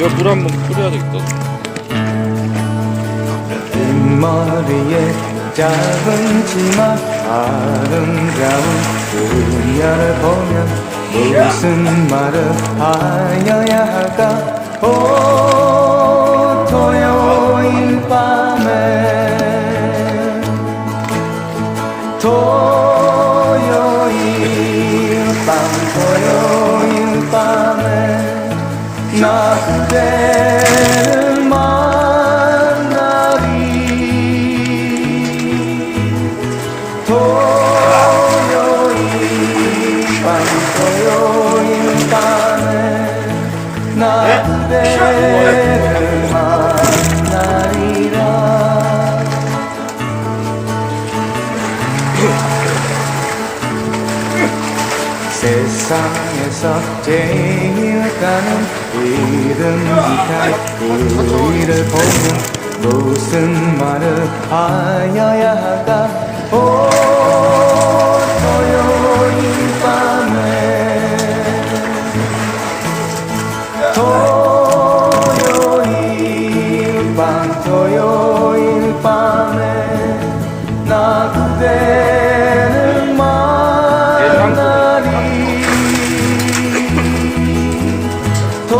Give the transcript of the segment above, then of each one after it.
이거 물 한번 뿌려야 되겠다. 뒷머리에 작은 치마 아름다운 그녀를 보면 무슨 말을 하여야 할까 오 세상에서 제일 가는 이름 기타 우리를 보면 무슨 말을 하여야 할까 토요일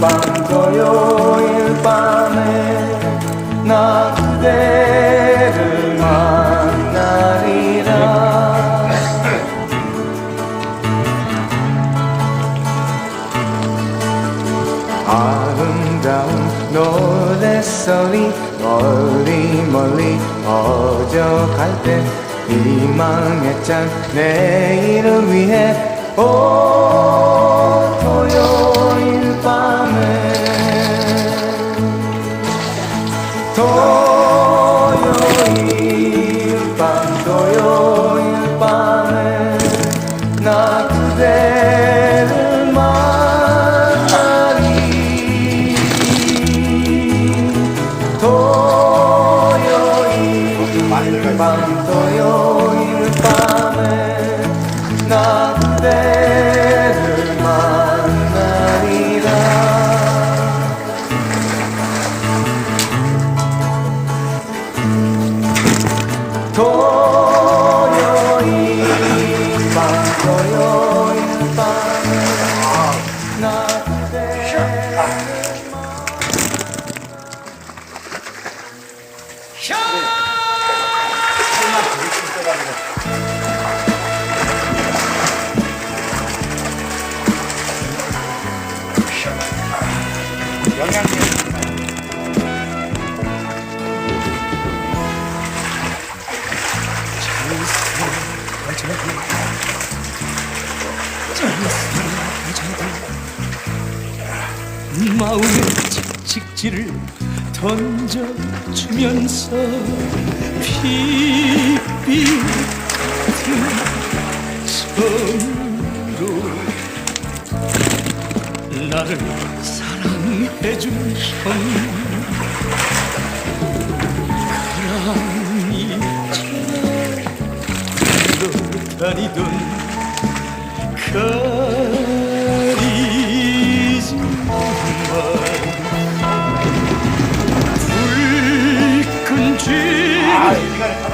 밤 토요일 밤에 나 그대를 만나리라 아름다운 노랫소리 멀리 멀리 퍼져갈 때 희망의 짠 내일을 위해 오 토요일 밤에 토요일 밤 토요일 밤에 나 그대를 만나리. 토요일 밤 토요일 토요일 밤에 나 그대를 마음의 직직지를 던져주면서 피빛 손으로 나를 사랑해준 형. 그랑이 저 다니던 가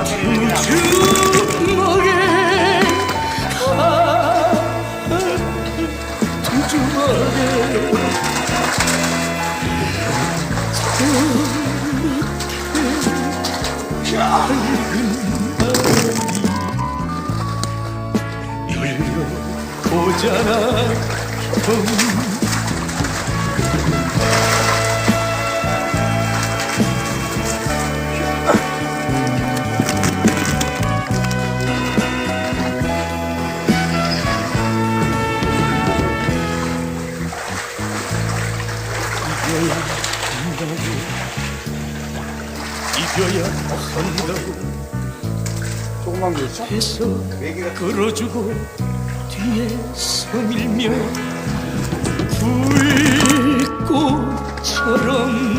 쥐 형 이겨야 한다고 조금만 더 있어? 해서 끌어주고 뒤에서 밀며 불꽃처럼